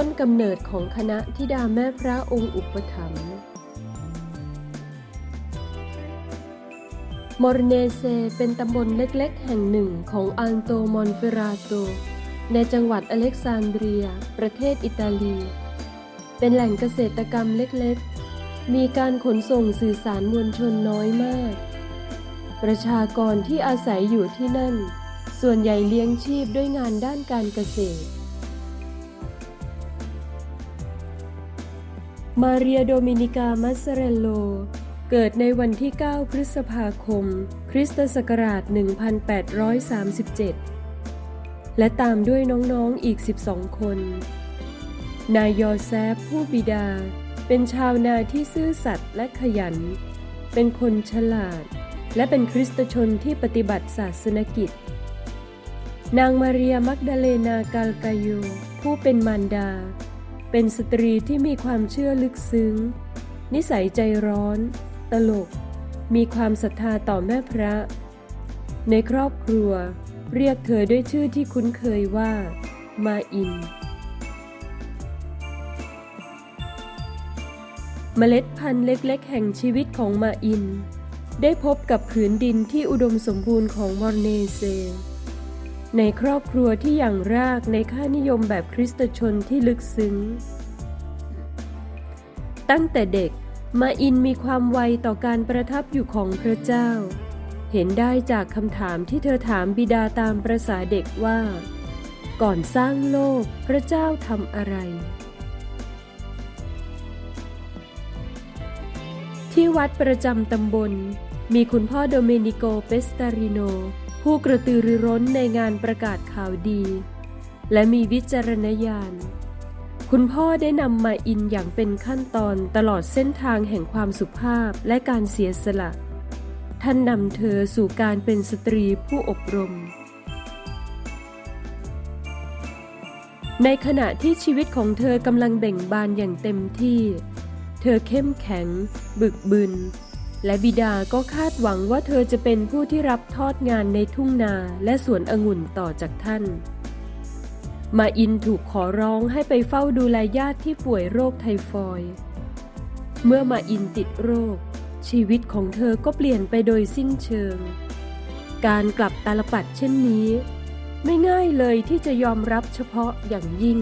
ต้นกำเนิดของคณะธิดาแม่พระองค์อุปถัมภ์มอร์เนเซเป็นตำบลเล็กๆ แห่งหนึ่งของอัลโตมอนเฟราโต ในจังหวัดอเล็กซานเดรีย ประเทศอิตาลี เป็นแหล่งเกษตรกรรมเล็กๆ มีการขนส่งสื่อสารมวลชนน้อยมาก ประชากรที่อาศัยอยู่ที่นั่น ส่วนใหญ่เลี้ยงชีพด้วยงานด้านการเกษตร มาเรียโดมินิกามัสเรลโล เกิดในวันที่ 9 พฤษภาคม คริสตศักราช 1837 และตามด้วยน้องๆอีก 12 คน นายยอแซฟผู้บิดา เป็นชาวนาที่ซื่อสัตย์และขยัน เป็นคนฉลาด และเป็นคริสตชนที่ปฏิบัติศาสนกิจ นางมาเรียมักดาเลนากาลกาโยผู้เป็นมารดา เป็นสตรีที่มีความเชื่อลึกซึ้ง นิสัยใจร้อน ตลก มีความศรัทธาต่อแม่พระ ในครอบครัว เรียกเธอด้วยชื่อที่คุ้นเคยว่า มาอิน เมล็ดพันธุ์เล็กๆ แห่งชีวิตของมาอิน ได้พบกับผืนดินที่อุดมสมบูรณ์ของมอร์เนเซ ในครอบครัวที่อย่างรากในค่านิยมแบบคริสตชนที่ลึกซึ้ง ตั้งแต่เด็กมาอินมีความไวต่อการประทับอยู่ของพระเจ้า เห็นได้จากคำถามที่เธอถามบิดาตามประษาเด็กว่า ก่อนสร้างโลกพระเจ้าทำอะไร ที่วัดประจำตำบล มีคุณพ่อโดเมนิโกเปสตาริโน ผู้กระตือรือร้นในงานประกาศข่าวดี และมีวิจารณญาณ คุณพ่อได้นำมาอินอย่างเป็นขั้นตอนตลอดเส้นทางแห่งความสุภาพและการเสียสละ ท่านนำเธอสู่การเป็นสตรีผู้อบรม ในขณะที่ชีวิตของเธอกำลังเบ่งบานอย่างเต็มที่ เธอเข้มแข็ง บึกบึน และบิดาก็คาดหวังว่าเธอจะเป็นผู้ที่รับทอดงานในทุ่งนาและสวนองุ่นต่อจากท่าน มาอินถูกขอร้องให้ไปเฝ้าดูแลญาติที่ป่วยโรคไทฟอยด์เมื่อมาอินติดโรค ชีวิตของเธอก็เปลี่ยนไปโดยสิ้นเชิง การกลับตาลปัดเช่นนี้ ไม่ง่ายเลยที่จะยอมรับเฉพาะอย่างยิ่ง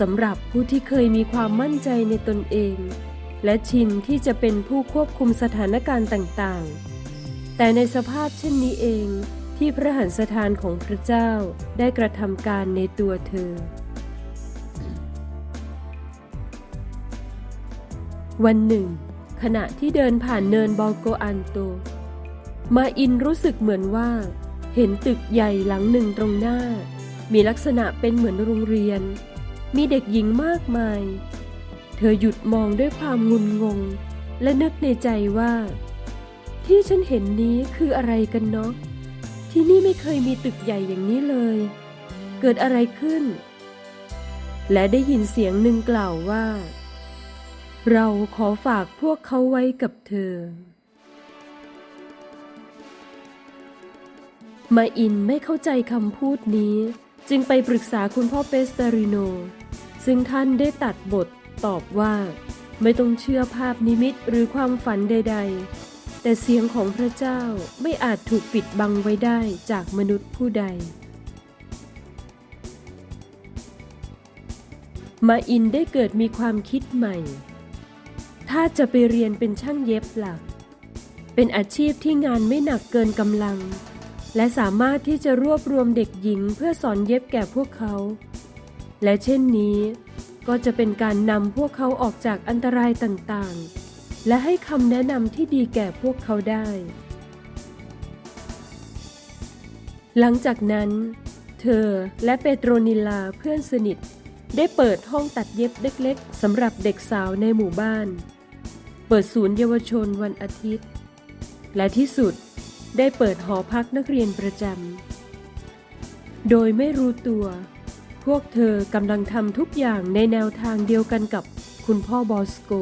สำหรับผู้ที่เคยมีความมั่นใจในตนเอง และชินที่จะเป็นผู้ควบคุมสถานการณ์ต่างๆ แต่ในสภาพเช่นนี้เองที่พระหันสถานของพระเจ้าได้กระทำการในตัวเธอ วันหนึ่ง ขณะที่เดินผ่านเนินบอโกอันโต มาอินรู้สึกเหมือนว่า เห็นตึกใหญ่หลังหนึ่งตรงหน้า มีลักษณะเป็นเหมือนโรงเรียน มีเด็กหญิงมากมาย เธอหยุดมองด้วยความงุนงง และนึกในใจว่า ที่ฉันเห็นนี้คืออะไรกันเนาะที่นี่ไม่เคยมีตึกใหญ่อย่างนี้เลย เกิดอะไรขึ้น และได้ยินเสียงหนึ่งกล่าวว่า เราขอฝากพวกเขาไว้กับเธอ มาอินไม่เข้าใจคำพูดนี้ จึงไปปรึกษาคุณพ่อเปสตาริโน ซึ่งท่านได้ตัดบท ตอบว่า ไม่ต้องเชื่อภาพนิมิตหรือความฝันใด ๆ แต่เสียงของพระเจ้าไม่อาจถูกปิดบังไว้ได้จากมนุษย์ผู้ใด มาอินได้เกิดมีความคิดใหม่ ถ้าจะไปเรียนเป็นช่างเย็บหล่ะเป็นอาชีพที่งานไม่หนักเกินกำลัง และสามารถที่จะรวบรวมเด็กหญิงเพื่อสอนเย็บแก่พวกเขา และเช่นนี้ ก็จะเป็นการนำพวกเขาออกจากอันตรายต่างๆ และให้คำแนะนำที่ดีแก่พวกเขาได้ หลังจากนั้น เธอและเปโตรนิลาเพื่อนสนิท ได้เปิดห้องตัดเย็บเล็กๆสำหรับเด็กสาวในหมู่บ้าน เปิดศูนย์เยาวชนวันอาทิตย์ และที่สุดได้เปิดหอพักนักเรียนประจำโดยไม่รู้ตัว วกเธอกำลังทำทุกอย่างในแนวทางเดียวกันกับคุณพ่อบอสโก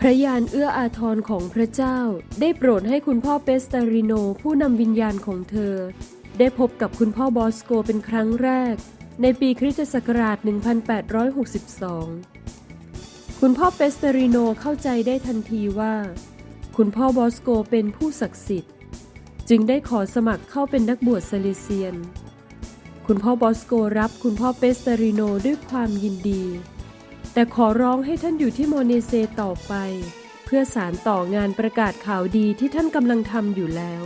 พระยานเอื้ออาทรของพระเจ้า ได้โปรดให้คุณพ่อเปสตาริโนผู้นำวิญญาณของเธอ ได้พบกับคุณพ่อบอสโกเป็นครั้งแรก ในปีคริสตศักราช 1862 คุณพ่อเปสเตอริโนเข้าใจได้ทันทีว่า คุณพ่อบอสโกเป็นผู้ศักดิ์สิทธิ์ จึงได้ขอสมัครเข้าเป็นนักบวชซาเลเซียน คุณพ่อบอสโกรับคุณพ่อเปสเตริโนด้วยความยินดี แต่ขอร้องให้ท่านอยู่ที่โมเนเซต่อไป เพื่อสารต่องานประกาศข่าวดีที่ท่านกำลังทำอยู่แล้ว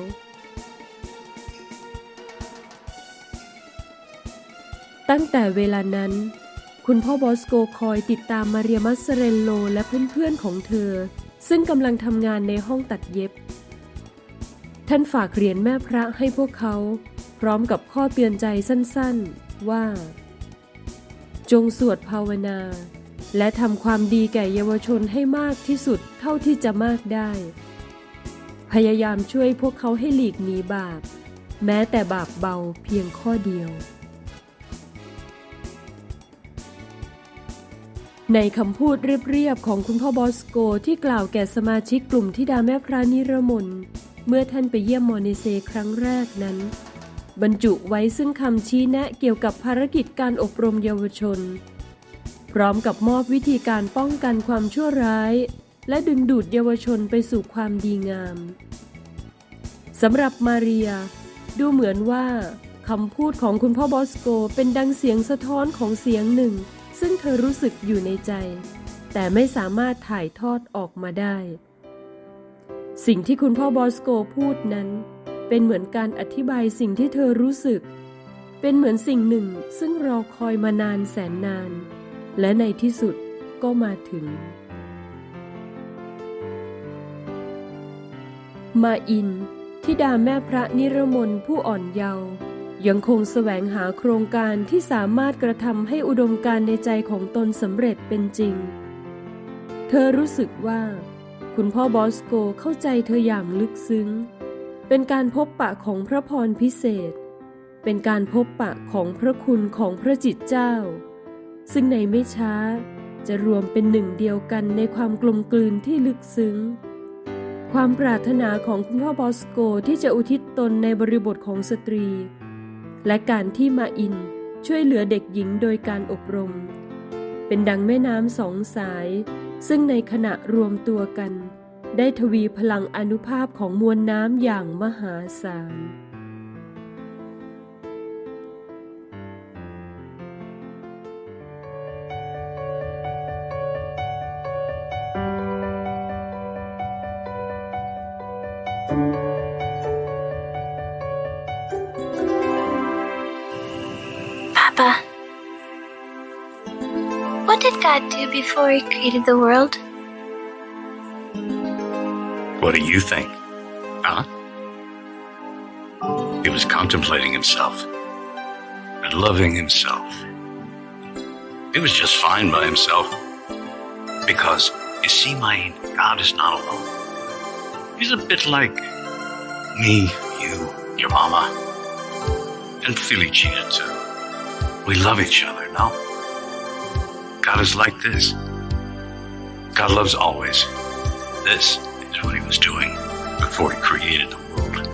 ตั้งแต่เวลานั้น คุณพ่อบอสโกคอยติดตามมาเรียมัสเรนโลและเพื่อนๆของเธอ ซึ่งกำลังทำงานในห้องตัดเย็บ ท่านฝากเหรียญแม่พระให้พวกเขา พร้อมกับข้อเตือนใจสั้นๆว่า จงสวดภาวนา และทำความดีแก่เยาวชนให้มากที่สุดเท่าที่จะมากได้ พยายามช่วยพวกเขาให้หลีกหนีบาป แม้แต่บาปเบาเพียงข้อเดียว ในคำพูดเรียบๆของคุณพ่อบอสโกที่กล่าวแก่สมาชิกกลุ่มที่ดาแม่พระนิรมน เมื่อท่านไปเยี่ยมมอนิเซครั้งแรกนั้น บรรจุไว้ซึ่งคำชี้แนะเกี่ยวกับภารกิจการอบรมเยาวชน พร้อมกับมอบวิธีการป้องกันความชั่วร้าย และดึงดูดเยาวชนไปสู่ความดีงามสำหรับมาเรีย ดูเหมือนว่าคำพูดของคุณพ่อบอสโกเป็นดังเสียงสะท้อนของเสียงหนึ่ง ซึ่งเธอรู้สึกอยู่ในใจ แต่ไม่สามารถถ่ายทอดออกมาได้ สิ่งที่คุณพ่อบอสโกพูดนั้น เป็นเหมือนการอธิบายสิ่งที่เธอรู้สึก เป็นเหมือนสิ่งหนึ่งซึ่งรอคอยมานานแสนนาน และในที่สุดก็มาถึง มาอินทิดาแม่พระนิรมนผู้อ่อนเยาว์ยังคงแสวงหาโครงการที่สามารถกระทำให้อุดมการณ์ในใจของตนสำเร็จเป็นจริง เธอรู้สึกว่า คุณพ่อบอสโกเข้าใจเธออย่างลึกซึ้ง เป็นการพบปะของพระพรพิเศษ เป็นการพบปะของพระคุณของพระจิตเจ้า ซึ่งในไม่ช้าจะรวมเป็นหนึ่งเดียวกันในความกลมกลืนที่ลึกซึ้ง ความปรารถนาของคุณพ่อบอสโกที่จะอุทิศตนในบริบทของสตรี และการที่มาอินช่วยเหลือเด็กหญิงโดยการอบรม เป็นดังแม่น้ำสองสาย ซึ่งในขณะรวมตัวกัน ได้ทวีพลังอนุภาพของมวลน้ำอย่างมหาศาล God do before He created the world? What do you think? Huh? He was contemplating himself and loving himself. He was just fine by himself. Because, you see, my God is not alone. He's a bit like me, you, your mama, and Felicia too. We love each other, no? God is like this. God loves always. This is what he was doing before he created the world.